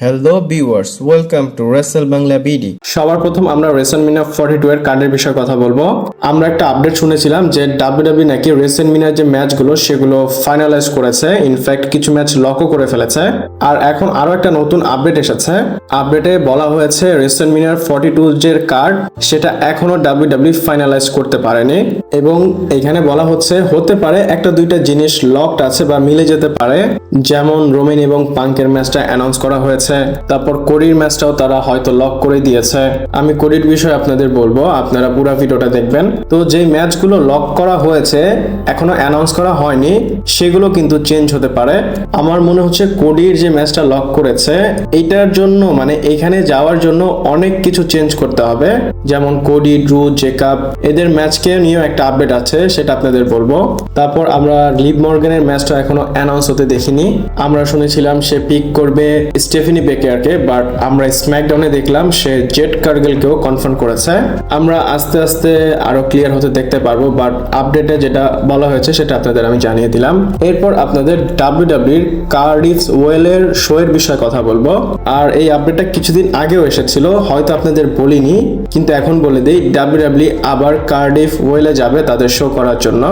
Hello viewers welcome to wrestle Bangla BD সবার প্রথম আমরা রেসেন্টমিনা ফর্টি টু এর কার্ডের বিষয়ে কথা বলব। আমরা একটা আপডেট শুনেছিলাম যে ডাব্লিউডাব্লিউ নাকি রেসেন্টমিনার যে ম্যাচগুলো সেগুলো ফাইনালাইজ করেছে। ইনফ্যাক্ট কিছু ম্যাচ লকও করে ফেলেছে। আর এখন আরও একটা নতুন আপডেট এসেছে। আপডেটে বলা হয়েছে রেসেন্টমিনার ফর্টি টু যে কার্ড সেটা এখনও ডাব্লিউডাব্লিউ ফাইনালাইজ করতে পারেনি। এবং এখানে বলা হচ্ছে, হতে পারে একটা দুইটা জিনিস লকড আছে বা মিলে যেতে পারে। যেমন রোমেন এবং পাঙ্কের ম্যাচটা অ্যানাউন্স করা হয়েছে। তারপর কোরির ম্যাচটাও তারা হয়তো লক করে দিয়েছে। আমি কোরির বিষয়ে আপনাদের বলব, আপনারা পুরো ভিডিওটা দেখবেন। তো যেই ম্যাচগুলো লক করা হয়েছে, এখনও অ্যানাউন্স করা হয়নি, সেগুলো কিন্তু চেঞ্জ হতে পারে। আমার মনে হচ্ছে কোডির যে ম্যাচটা লক করেছে, এইটার জন্য মানে এখানে যাওয়ার জন্য অনেক কিছু চেঞ্জ করতে হবে। যেমন কোডি ড্রু, জেকাব, এদের ম্যাচকে নিয়েও একটা আপডেট আছে, সেটা আপনাদের বলব। তারপর আমরা লিভ মর্গানের ম্যাচটা এখনও অ্যানাউন্স হতে দেখিনি। আমরা শুনেছিলাম সে পিক করবে, স্টেফিনি বেকেয়ারকে বাট আমরা স্ম্যাকডাউনে দেখলাম, সে জেট কার্গেলকেও কনফার্ম করেছে। আমরা আস্তে আস্তে আরও ক্লিয়ার হতে দেখতে পারব বাট আপডেটে যেটা বলা হয়েছে, সেটা আপনাদের আমি জানিয়ে দিলাম। এরপর আপনাদের ডাব্লিউডাব্লিউর কার্ডিফ ওয়েলের শো এর বিষয়ে কথা বলব। আর এই আপডেটটা কিছুদিন আগেও এসেছিল, হয়তো আপনাদের বলিনি, কিন্তু এখন বলে দিই ডাব্লিউডাব্লিউ আবার কার্ডিফ ওয়েলে যাবে তাদের শো করার জন্য।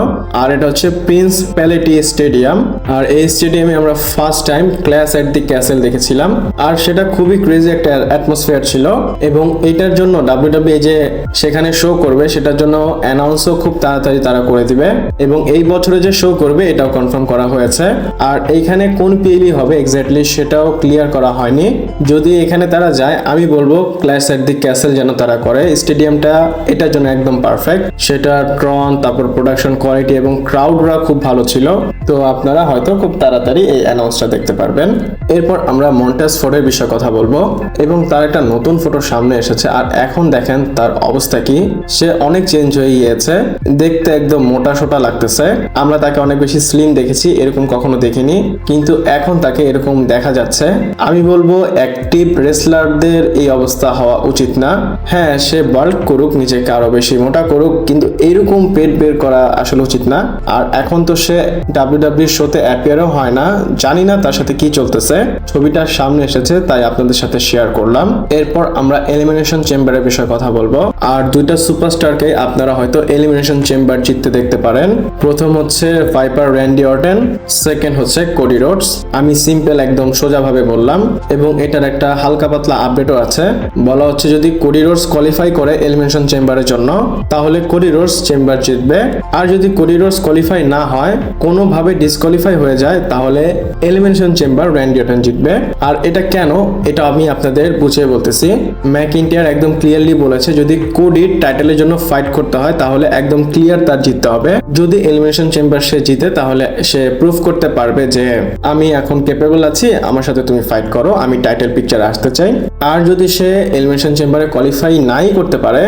আর এটা হচ্ছে প্রিন্স প্যালেটি স্টেডিয়াম আর এই স্টেডিয়ামে আমরা first time Clash at the Castle দেখেছিলাম। আর সেটা খুবই ক্রেজি একটা অ্যাটমসফিয়ার ছিল এবং এটার জন্য ডাব্লিউডাব্লিউ যে সেখানে শো করবে, সেটার জন্য অ্যানাউন্সও খুব তাড়াতাড়ি তারা করে দিবে এবং এই বছরে যে শো করবে, এটাও কনফার্ম করা হয়েছে। আর এইখানে কোন পিএলই হবে এক্স্যাক্টলি সেটাও ক্লিয়ার করা হয়নি। যদি এখানে তারা যায়, আমি বলব ক্লাস এট দি ক্যাসেল যেন তারা করে। স্টেডিয়ামটা এটার জন্য একদম পারফেক্ট সেটা ট্রন তারপর প্রোডাকশন কোয়ালিটি এবং ক্রাউডরা খুব ভালো ছিল। তো আপনারা হয়তো খুব তাড়াতাড়ি এই অ্যানাউন্সটা দেখতে পারবেন। এরপর আমরা মন্টাস ফোর্ডের বিষয়ে কথা বলব। এবং তার একটা নতুন ফটো সামনে এসেছে। আর এখন দেখেন তার অবস্থা কি। সে অনেক চেঞ্জ হয়ে গিয়েছে। দেখতে একদম মোটা সোটা লাগতেছে। আমরা তাকে অনেক বেশি স্লিম দেখেছি, এরকম কখনো দেখিনি। কিন্তু এখন তাকে এরকম দেখা যাচ্ছে। আমি বলব অ্যাক্টিভ রেসলারদের এই অবস্থা হওয়া উচিত না। হ্যাঁ সে বাল্ক করুক, নিজেকে আরও বেশি মোটা করুক, কিন্তু এরকম পেট বের করা আসলে উচিত না। আর এখন তো সে ডাব্লিউডাব্লিউ শোতে অ্যাপিয়ারও হয় না। জানি না তার সাথে কি চলতেছে। ছবিটা সামনে এসেছে, তাই আপনাদের সাথে শেয়ার করলাম। এরপর আমরা এলিমিনেশন চেম্বারের বিষয়ে কথা বলব। আর দুইটা সুপারস্টারকে আপনারা হয়তো এলিমিনেশন চেম্বার জিততে দেখতে পারেন। প্রথম হচ্ছে ভাইপার র্যান্ডি অর্টেন সেকেন্ড হচ্ছে কোডি রোডস আমি সিম্পল একদম সোজাভাবে বললাম, এবং এটার একটা হালকা পাতলা আপডেটও আছে। বলা হচ্ছে যদি কোডি রোডস কোয়ালিফাই করে এলিমিনেশন চেম্বারের জন্য, তাহলে কোডি রোডস চেম্বার জিতবে। আর যদি কোডি রোডস কোয়ালিফাই না হয়, কোনোভাবে ডিসকোয়ালিফাই হয়ে যায়, তাহলে এলিমিনেশন চেম্বার র্যান্ডি অর্টেন জিতবে। আর এটা কেন? এটা আমি আপনাদের বুঝিয়ে বলতেছি। ম্যাক ইন্ডিয়ার একদম ক্লিয়ারলি বলেছে, যদি কোডির টাইটেলের জন্য ফাইট করতে হয়, তাহলে একদম ক্লিয়ার তার জিততে হবে। যদি এলিমিনেশন চেম্বার সে জিতে, তাহলে সে প্রুফ করতে পারবে যে, আমি এখন কেপেবল আছি, আমার সাথে তুমি ফাইট করো, আমি টাইটেল পিকচারে আসতে চাই। আর যদি সে এলিমিনেশন চেম্বারে কোয়ালিফাই নাই করতে পারে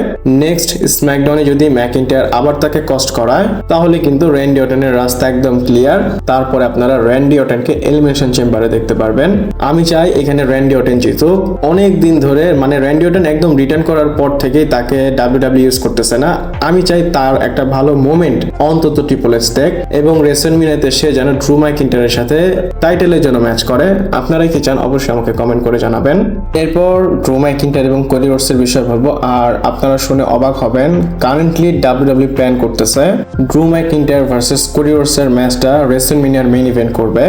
নেক্সট স্ম্যাকডাউনে যদি ম্যাকিন্টার আবার তাকে কষ্ট করায়, তাহলে কিন্তু র্যান্ডি অটেনের রাস্তা একদম ক্লিয়ার তারপরে আপনারা র্যান্ডি অটেনকে এলিমিনেশন চেম্বারে দেখতে পারবেন। আমি চাই এখানে র্যান্ডি অটেন জিতুক অনেক দিন ধরে মানে র্যান্ডি অটেন একদম রিটার্ন করার পর থেকেই তাকে ডাব্লিউ ইউজ করতেছে না। আমি চাই তার একটা ভালো মোমেন্ট অন্তত ট্রিপল এস টেক এবং রেসেন্ট মিনাতে সে যেন ড্রু মাইকিন্টারের সাথে টাইটেলের জন্য ম্যাচ করে। আপনারা কি চান অবশ্যই আমাকে কমেন্ট করে জানাবেন। এরপর ড্রু মাইকিন্টার এবং কোরিওর্সের বিষয়ে ভাববো। আর আপনারা শুনে অবাক হবেন কারেন্টলি ডাব্লিউডাব্লিউ প্ল্যান করতেছে ড্রু ম্যাকিন্টার ভার্সেস কোরিওর্সের ম্যাচটা রেসেন্ট মিনিয়ার মেইন ইভেন্ট করবে।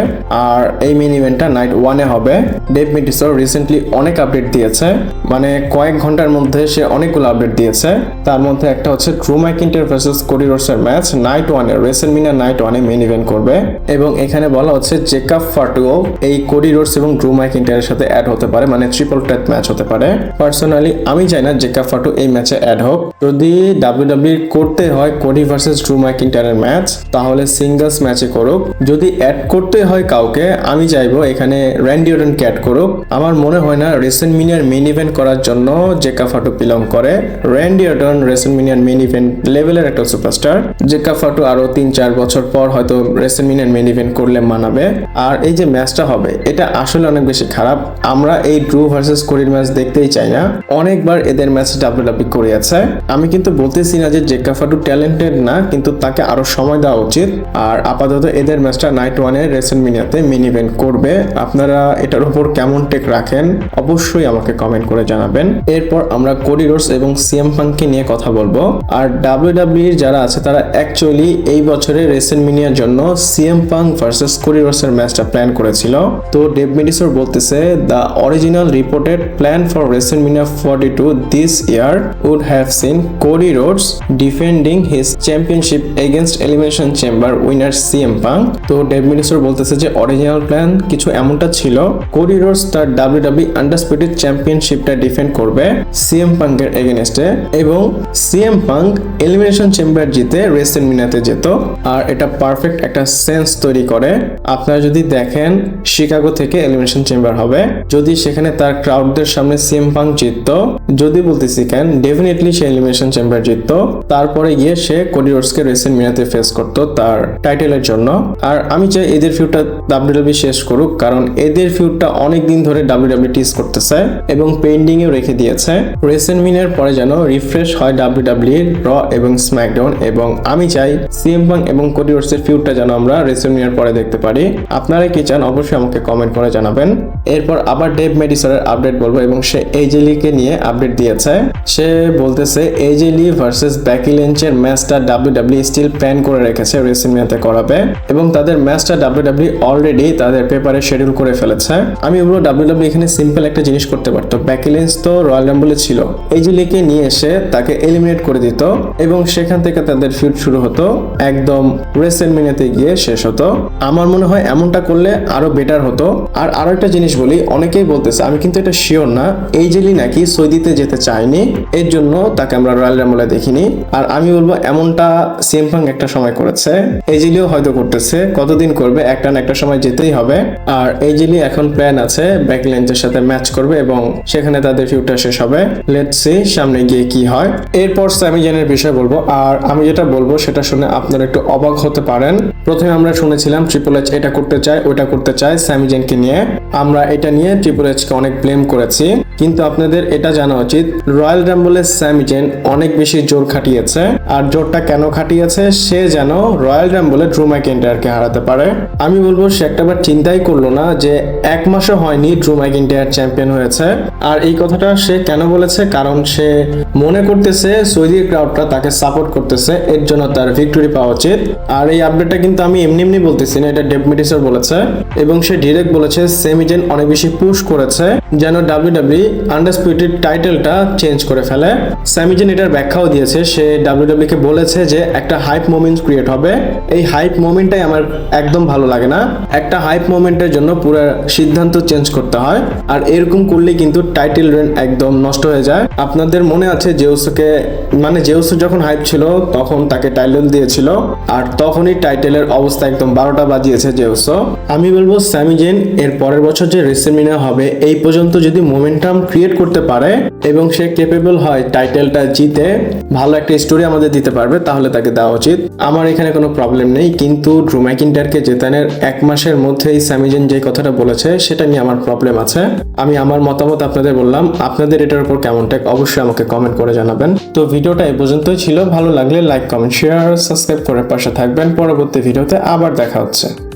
আর এই মেইন ইভেন্টটা নাইট ওয়ানে হবে। ডেভ মিটিসর রিসেন্টলি অনেক আপডেট দিয়েছে। মানে কয়েক ঘণ্টার মধ্যে সে অনেকগুলো আপডেট দিয়েছে। তার মধ্যে একটা হচ্ছে ড্রু ম্যাকিন্টার ভার্সেস কোরিওর্সের ম্যাচ নাইট ওয়ানে রেসেন্ট মিনিয়ার নাইট ওয়ানে মেইন ইভেন্ট করবে। এবং এখানে বলা হচ্ছে জেকাব ফাটুও এই কোডি রোডস এবং ড্রু ম্যাকিন্টারের সাথে অ্যাড হতে পারে মানে ট্রিপল ট্যাট ম্যাচ হতে পারে। পার্সোনালি আমি চাই না জেকাব ফাটু এই ম্যাচে অ্যাড হোক। যদি ডাব্লিউডাব্লিউ করতে হয় কোডি ভার্সেস ড্রু ম্যাকিন্টারের ম্যাচ তাহলে সিঙ্গলস ম্যাচে করুক। যদি অ্যাড করতে হয় কাউকে, আমি চাইব এখানে র্যান্ডি ওডেনকে অ্যাড করুক। আমার মনে হয় না রেসেন্ট মিনিয়ার মেইন ইভেন্ট করার জন্য জেকা ফাটু বিলং করে। র্যান্ডি ওডন রেসেন্ট মিনিয়ার মেইন ইভেন্ট লেভেলের একটা সুপারস্টার জেকা ফাটু আরও তিন চার বছর পর হয়তো রেসেন্ট মিনিয়ার মেইন ইভেন্ট করলে মানাবে। আর এই যে ম্যাচটা হবে, এটা আসলে অনেক বেশি খারাপ। আমরা এই ড্রু ভার্সেস কোরির ম্যাচ দেখতেই চাই না। অনেকবার এদের ম্যাচ ডাব্লিউডাব্লিউ করিয়েছে আমি কিন্তু বলতেছি না যে জেকা ফাটু ট্যালেন্টেড না, কিন্তু তাকে আরও সময় দেওয়া উচিত। আর আপাতত এদের ম্যাচটা নাইট ওয়ানে রেসেন্ট মিনিয়াতে মিন ইভেন্ট করবে। আপনারা এটার উপর কেমন টেক রাখেন, অবশ্যই আমাকে কমেন্ট করে জানাবেন। এরপর আমরা কোরিডোর্স এবং সিএম পাঙ্ককে নিয়ে কথা বলব। আর ডাব্লিউডাব্লিউর যারা আছে, তারা অ্যাকচুয়ালি এই বছরে রেসেলমিনিয়ার জন্য সিএম পাঙ্ক ভার্সেস কোরিডোর্সের ম্যাচটা প্ল্যান করেছিল। তো ডেভ মেডিসর বলতেছে the original reported plan for WrestleMania forty two this year would have seen Cody Rhodes defending his championship against Elimination Chamber winner CM Punk তো ডেভ মেডিসর বলতেছে যে অরিজিনাল প্ল্যান কিছু এমনটা ছিল। কোডি তার ডাব্লিউডাব্লিউ আন্ডারস্পিটেড চ্যাম্পিয়নশিপটা ডিফেন্ড করবে CM পাঙ্কের এগেনস্টে এবং সিএম পাঙ্ক এলিমিনেশন চেম্বার জিতে রেসেলমিনিয়াতে যেত। আর এটা পারফেক্ট একটা সেন্স তৈরি করে। আপনারা যদি দেখেন শিকাগো থেকে এলিমিনেশন চেম্বার হবে। যদি সেখানে তার ক্রাউডদের সামনে সিএম পাঙ্ক জিততো, যদি বলতেছি কেন ডেফিনেটলি সে এলিমিনেশন চেম্বার জিততো। তারপরে গিয়ে সে কোডিওর্সকে রেসেন্ট মিনাতে ফেস করতো তার টাইটেলের জন্য। আর আমি চাই এদের ফিউটা ডাব্লিউডাব্লিউ শেষ করুক, কারণ এদের ফিউডটা অনেক দিন ধরে ডাব্লিউডাব্লিউ টিস করতেছে এবং পেন্ডিং এও রেখে দিয়েছে। রেসেন্ট মিনের পরে যেন রিফ্রেশ হয় ডাব্লিউডাব্লিউ র এবং স্ম্যাকডাউন এবং আমি চাই সিএম পাং এবং কোডিওর্সের ফিউডটা যেন আমরা রেসেন্ট মিনের পরে দেখতে পারি। আপনারা কি চান অবশ্যই আমাকে কমেন্ট করে জানাবেন। এরপর আবার ডেভ মেডিসনের আপডেট বলব এবং সে এজেলিকে নিয়ে আপডেট দিয়েছে। সে বলতেছে এজেলি ভার্সেস ব্যাকি লেঞ্চের ম্যাচটা ডাব্লিউডাব্লিউ স্টিল প্ল্যান করে রেখেছে রেসিমিয়াতে করাবে। এবং তাদের ম্যাচটা ডাব্লিউডাব্লিউ অলরেডি তাদের পেপারে শিডিউল করে ফেলেছে। আমি বলব ডাব্লিউডাব্লিউ এখানে সিম্পল একটা জিনিস করতে পারতো। ব্যাকি লেন্স তো রয়্যাল রাম্বলে ছিল। এজেলিকে নিয়ে এসে তাকে এলিমিনেট করে দিত এবং সেখান থেকে তাদের ফিউড শুরু হতো। একদম রেসেলমিনিয়াতে গিয়ে শেষ হতো। আমার মনে হয় এমনটা করলে আরও বেটার হতো। আর আরও একটা জিনিস বলি, অনেকেই বলতেছে, আমি কিন্তু এটা শিওর না। এই জেলি নাকি সৌদিতে যেতে চায়নি এর জন্য তাকে আমরা রয়্যাল রাম্বলে দেখিনি। আর আমি বলব, এমনটা সিএমফাং একটা সময় করেছে। এই জেলিও হয়তো করতেছে। কতদিন করবে? একটা না একটা সময় যেতেই হবে। আর এই জেলি এখন প্ল্যান আছে ব্যাকলেন্সের সাথে ম্যাচ করবে এবং সেখানে তাদের ফিউটা শেষ হবে। লেটস সি সামনে গিয়ে কি হয়। এরপর স্যামিজেনের বিষয় বলব। আর আমি যেটা বলব, সেটা শুনে আপনারা একটু অবাক হতে পারেন। প্রথমে আমরা শুনেছিলাম ট্রিপল এইচ এটা করতে চায় ওটা করতে চায় স্যামিজেনকে নিয়ে। আমরা এটা নিয়ে ট্রিপল এইচকে অনেক ব্লেম করেছি। কিন্তু আপনাদের এটা জানা উচিত রয়্যাল রাম্বলের স্যামিজেন অনেক বেশি জোর খাটিয়েছে। আর জোরটা কেন খাটিয়েছে, সে যেন রয়্যাল রাম্বলে ড্রু ম্যাকিন্টায়ারকে হারাতে পারে। আমি বলব, সে একটাবার চিন্তাই করল না যে এক মাসও হয়নি ড্রু ম্যাকিন্টায়ার চ্যাম্পিয়ন হয়েছে। আর এই কথাটা সে কেন বলেছে? কারণ সে মনে করতেছে, সৌদি ক্রাউডটা তাকে সাপোর্ট করতেছে, এর জন্য তার ভিক্টোরি পাওয়া উচিত। আর এই আপডেটটা কিন্তু আমি এমনি এমনি বলতেছি না, এটা ডেভ মেডিসর বলেছে। এবং সে ডিরেক্ট বলেছে সেমিজেন অনেক বেশি পুশ করেছে, যেন ডাব্লিউডাব্লিউ আন্ডারস্পিউটেড টাইটেলটা চেঞ্জ করে ফেলে। স্যামিজেন এটার ব্যাখ্যাও দিয়েছে, সে ডাব্লিউডাব্লিউ কে বলেছে যে একটা হাইপ মোমেন্ট ক্রিয়েট হবে। এই হাইপ মোমেন্টটাই আমার একদম ভালো লাগে না। একটা হাইপ মোমেন্টের জন্য পুরো সিদ্ধান্ত চেঞ্জ করতে হয়। আর এরকম করলে কিন্তু টাইটেল রেন একদম নষ্ট হয়ে যায়। আপনাদের মনে আছে জেউসকে মানে জেউস যখন হাইপ ছিল, তখন তাকে টাইটেল দিয়েছিল। আর তখনই টাইটেলের অবস্থা একদম বারোটা বাজিয়েছে জেউসো। আমি বলব স্যামিজেন এর পরের বছর যে রেসেমিনা হবে, এই পর্যন্ত যদি মোমেন্টাম ক্রিয়েট করতে পারে এবং সে কেপেবল হয় টাইটেলটা জিতে, ভালো একটা স্টোরি আমাদের দিতে পারবে, তাহলে তাকে দেওয়া উচিত। আমার এখানে কোনো প্রবলেম নেই, কিন্তু ড্রু ম্যাকিন্টারকে জেতানোর এক মাসের মধ্যেই স্যামিজেন যে কথাটা বলেছে, সেটা নিয়ে আমার প্রবলেম আছে। আমি আমার মতামত আপনাদের বললাম, আপনাদের এটার উপর কেমন টেক অবশ্যই আমাকে কমেন্ট করে জানাবেন। তো ভিডিওটা এই পর্যন্তই ছিল, ভালো লাগলে লাইক কমেন্ট শেয়ার সাবস্ক্রাইব করে পাশে থাকবেন। পরবর্তী ভিডিওতে আবার দেখা হচ্ছে।